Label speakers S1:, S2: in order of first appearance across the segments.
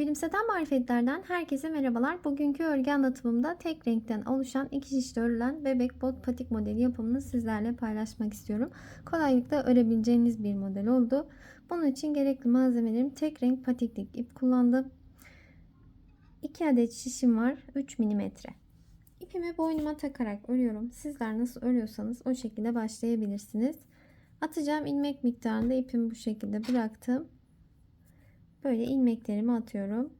S1: Gülümseten marifetlerden herkese merhabalar. Bugünkü örgü anlatımımda tek renkten oluşan iki şişte örülen bebek bot patik modeli yapımını sizlerle paylaşmak istiyorum. Kolaylıkla örebileceğiniz bir model oldu. Bunun için gerekli malzemelerim tek renk patiklik ip kullandım. 2 adet şişim var 3 mm. İpimi boynuma takarak örüyorum. Sizler nasıl örüyorsanız o şekilde başlayabilirsiniz. Atacağım ilmek miktarında ipimi bu şekilde bıraktım. Böyle ilmeklerimi atıyorum.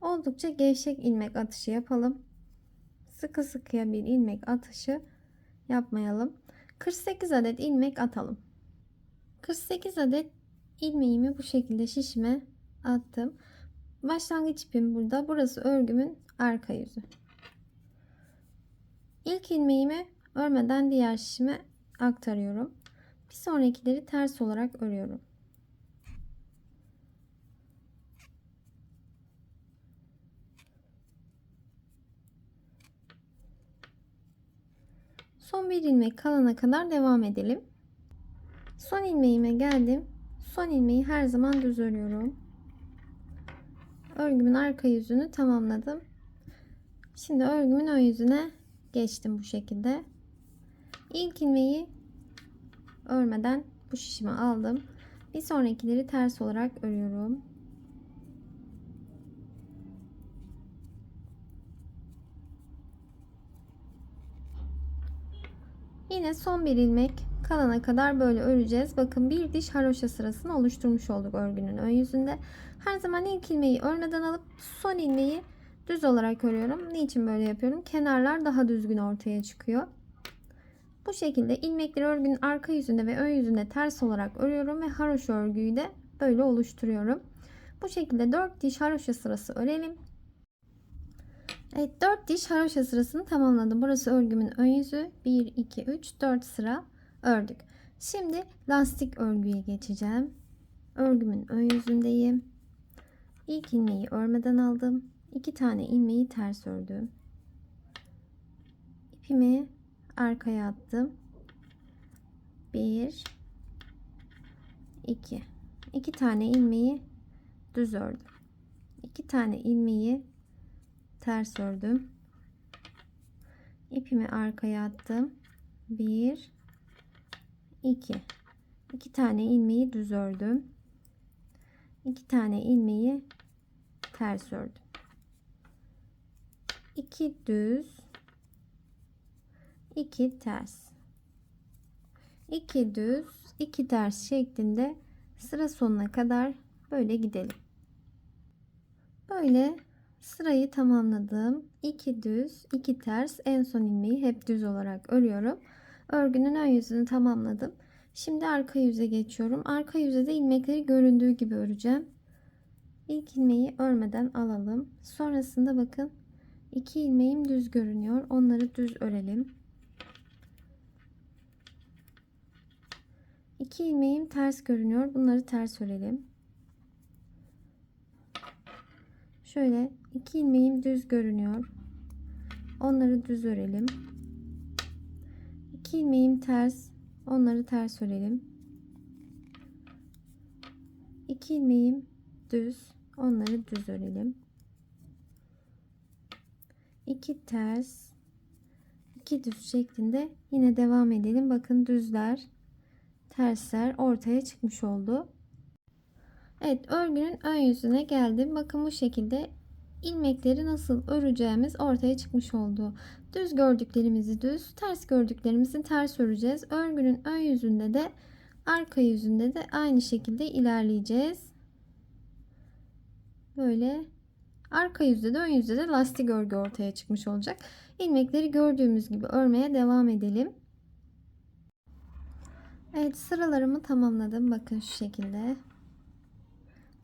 S1: Oldukça gevşek ilmek atışı yapalım. Sıkı sıkıya bir ilmek atışı yapmayalım. 48 adet ilmek atalım. 48 adet ilmeğimi bu şekilde şişime attım. Başlangıç ipim burada. Burası örgümün arka yüzü. İlk ilmeğimi örmeden diğer şişime aktarıyorum. Bir sonrakileri ters olarak örüyorum. Son bir ilmek kalana kadar devam edelim. Son ilmeğime geldim. Son ilmeği her zaman düz örüyorum. Örgümün arka yüzünü tamamladım. Şimdi örgümün ön yüzüne geçtim bu şekilde. İlk ilmeği örmeden bu şişime aldım. Bir sonrakileri ters olarak örüyorum. Yine son bir ilmek kalana kadar böyle öreceğiz. Bakın bir diş haroşa sırasını oluşturmuş olduk örgünün ön yüzünde. Her zaman ilk ilmeği örmeden alıp son ilmeği düz olarak örüyorum. Niçin böyle yapıyorum? Kenarlar daha düzgün ortaya çıkıyor. Bu şekilde ilmekleri örgünün arka yüzünde ve ön yüzünde ters olarak örüyorum ve haroşa örgüyü de böyle oluşturuyorum. Bu şekilde 4 diş haroşa sırası örelim. Evet 4 diş haroşa sırasını tamamladım. Burası örgümün ön yüzü. 1, 2, 3, 4 sıra ördük. Şimdi lastik örgüye geçeceğim. Örgümün ön yüzündeyim. İlk ilmeği örmeden aldım. 2 tane ilmeği ters ördüm. İpimi arkaya attım. 1 2 2 tane ilmeği düz ördüm. 2 tane ilmeği ters ördüm. İpimi arkaya attım. 1 2 2 tane ilmeği düz ördüm. 2 tane ilmeği ters ördüm. 2 düz 2 ters 2 düz 2 ters şeklinde sıra sonuna kadar böyle gidelim. Böyle Sırayı tamamladım. 2 düz, 2 ters, en son ilmeği hep düz olarak örüyorum. Örgünün ön yüzünü tamamladım. Şimdi arka yüze geçiyorum. Arka yüze de ilmekleri göründüğü gibi öreceğim. İlk ilmeği örmeden alalım. Sonrasında bakın iki ilmeğim düz görünüyor. Onları düz örelim. İki ilmeğim ters görünüyor. Bunları ters örelim. Şöyle iki ilmeğim düz görünüyor. Onları düz örelim. İki ilmeğim ters. Onları ters örelim. İki ilmeğim düz. Onları düz örelim. İki ters. iki düz şeklinde yine devam edelim. Bakın düzler, tersler ortaya çıkmış oldu. Evet örgünün ön yüzüne geldim. Bakın bu şekilde ilmekleri nasıl öreceğimiz ortaya çıkmış oldu. Düz gördüklerimizi düz, ters gördüklerimizi ters öreceğiz. Örgünün ön yüzünde de arka yüzünde de aynı şekilde ilerleyeceğiz. Böyle arka yüzde de ön yüzde de lastik örgü ortaya çıkmış olacak. İlmekleri gördüğümüz gibi örmeye devam edelim. Evet sıralarımı tamamladım. Bakın şu şekilde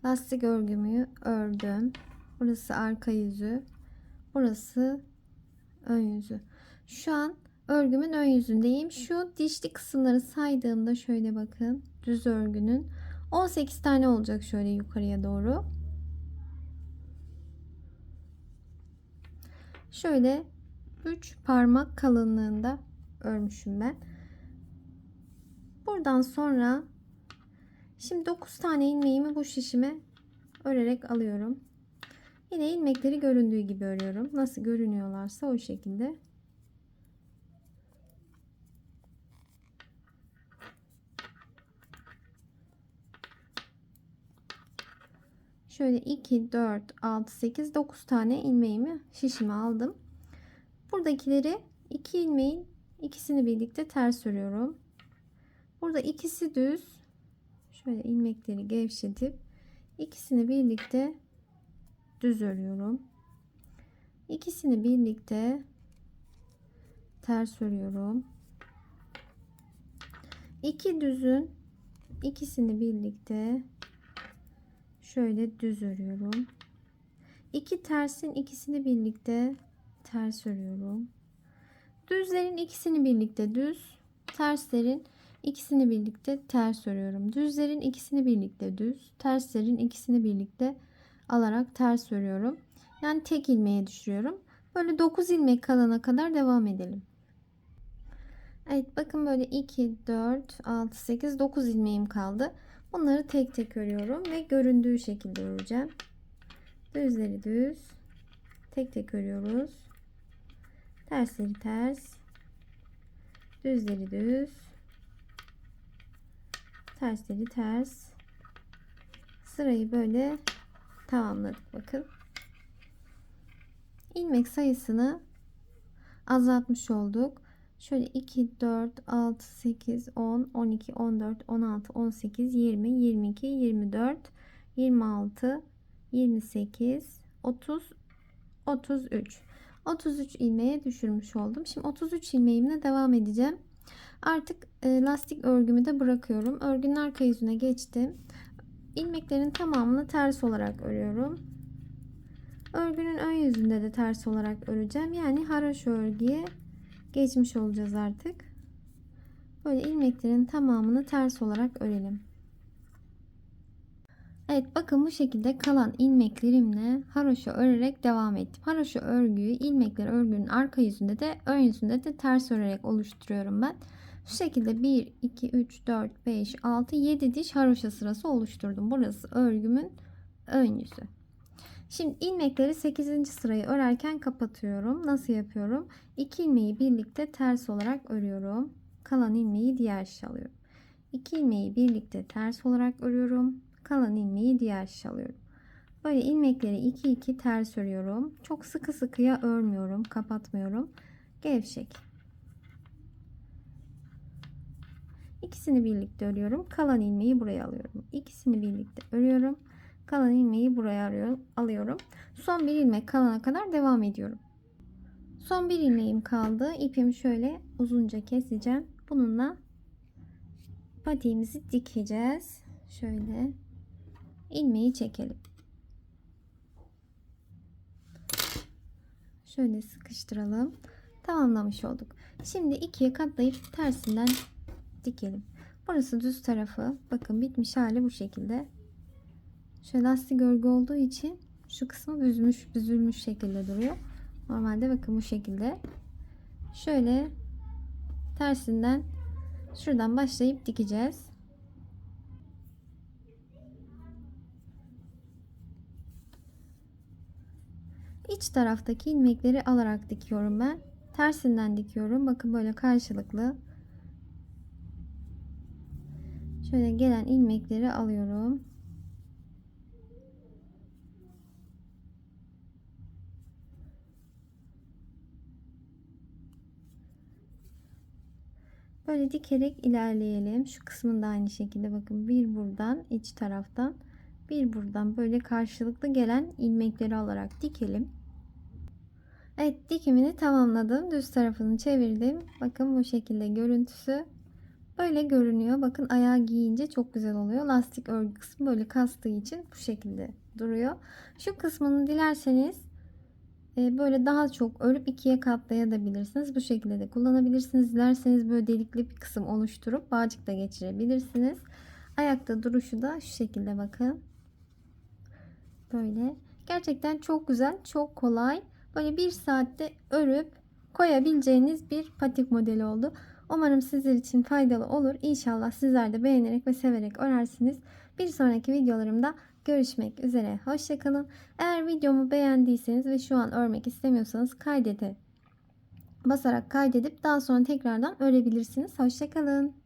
S1: lastik örgümü ördüm. Burası arka yüzü. Burası ön yüzü. Şu an örgümün ön yüzündeyim. Şu dişli kısımları saydığımda şöyle bakın. Düz örgünün 18 tane olacak şöyle yukarıya doğru. Şöyle 3 parmak kalınlığında örmüşüm ben. Buradan sonra şimdi 9 tane ilmeğimi bu şişime örerek alıyorum. Yine ilmekleri göründüğü gibi örüyorum. Nasıl görünüyorlarsa o şekilde. Şöyle 2, 4, 6, 8, 9 tane ilmeğimi şişime aldım. Buradakileri iki ilmeğin ikisini birlikte ters örüyorum. Burada ikisi düz. Şöyle ilmekleri gevşetip ikisini birlikte düz örüyorum. İkisini birlikte ters örüyorum. İki düzün ikisini birlikte şöyle düz örüyorum. İki tersin ikisini birlikte ters örüyorum. Düzlerin ikisini birlikte düz, terslerin ikisini birlikte ters örüyorum. Düzlerin ikisini birlikte düz, terslerin ikisini birlikte alarak ters örüyorum. Yani tek ilmeğe düşürüyorum. Böyle 9 ilmek kalana kadar devam edelim. Evet bakın böyle 2, 4, 6, 8, 9 ilmeğim kaldı. Bunları tek tek örüyorum ve göründüğü şekilde öreceğim. Düzleri düz. Tek tek örüyoruz. Tersleri ters. Düzleri düz. Tersleri ters. Sırayı böyle tamamladık bakın. İlmek sayısını azaltmış olduk. Şöyle 2, 4, 6, 8, 10, 12, 14, 16, 18, 20, 22, 24, 26, 28, 30, 33. 33 ilmeğe düşürmüş oldum. Şimdi 33 ilmeğimle devam edeceğim. Artık e, lastik örgümü de bırakıyorum. Örgünün arka yüzüne geçtim. İlmeklerin tamamını ters olarak örüyorum. Örgünün ön yüzünde de ters olarak öreceğim. Yani haroşa örgüye geçmiş olacağız artık. Böyle ilmeklerin tamamını ters olarak örelim. Evet bakın bu şekilde kalan ilmeklerimle haroşa örerek devam ettim. Haroşa örgüyü ilmekler örgünün arka yüzünde de ön yüzünde de ters örerek oluşturuyorum ben. Şu şekilde 1, 2, 3, 4, 5, 6, 7 diş haroşa sırası oluşturdum. Burası örgümün ön yüzü. Şimdi ilmekleri 8. sırayı örerken kapatıyorum. Nasıl yapıyorum? 2 ilmeği birlikte ters olarak örüyorum. Kalan ilmeği diğer şişe alıyorum. 2 ilmeği birlikte ters olarak örüyorum. Kalan ilmeği diğer şişe alıyorum. Böyle ilmekleri 2 2 ters örüyorum. Çok sıkı sıkıya örmüyorum, kapatmıyorum. Gevşek. İkisini birlikte örüyorum. Kalan ilmeği buraya alıyorum. İkisini birlikte örüyorum. Kalan ilmeği buraya arıyorum, alıyorum. Son bir ilmek kalana kadar devam ediyorum. Son bir ilmeğim kaldı. İpimi şöyle uzunca keseceğim. Bununla patiğimizi dikeceğiz. Şöyle ilmeği çekelim. Şöyle sıkıştıralım. Tamamlamış olduk. Şimdi ikiye katlayıp tersinden dikelim. Burası düz tarafı. Bakın bitmiş hali bu şekilde. Şöyle lastik örgü olduğu için şu kısmı büzmüş, büzülmüş şekilde duruyor. Normalde bakın bu şekilde. Şöyle tersinden şuradan başlayıp dikeceğiz. İç taraftaki ilmekleri alarak dikiyorum ben. Tersinden dikiyorum. Bakın böyle karşılıklı. Şöyle gelen ilmekleri alıyorum. Böyle dikerek ilerleyelim. Şu kısmında aynı şekilde bakın bir buradan iç taraftan bir buradan böyle karşılıklı gelen ilmekleri alarak dikelim. Evet dikimini tamamladım. Düz tarafını çevirdim. Bakın bu şekilde görüntüsü böyle görünüyor. Bakın ayağı giyince çok güzel oluyor. Lastik örgü kısmı böyle kastığı için bu şekilde duruyor. Şu kısmını dilerseniz e, böyle daha çok örüp ikiye katlayabilirsiniz. Bu şekilde de kullanabilirsiniz. Dilerseniz böyle delikli bir kısım oluşturup bağcık da geçirebilirsiniz. Ayakta duruşu da şu şekilde bakın. Böyle. Gerçekten çok güzel, çok kolay. böyle bir saatte örüp koyabileceğiniz bir patik modeli oldu. Umarım sizler için faydalı olur. İnşallah sizler de beğenerek ve severek örersiniz. Bir sonraki videolarımda görüşmek üzere. Hoşçakalın. Eğer videomu beğendiyseniz ve şu an örmek istemiyorsanız kaydete basarak kaydedip daha sonra tekrardan örebilirsiniz. Hoşçakalın.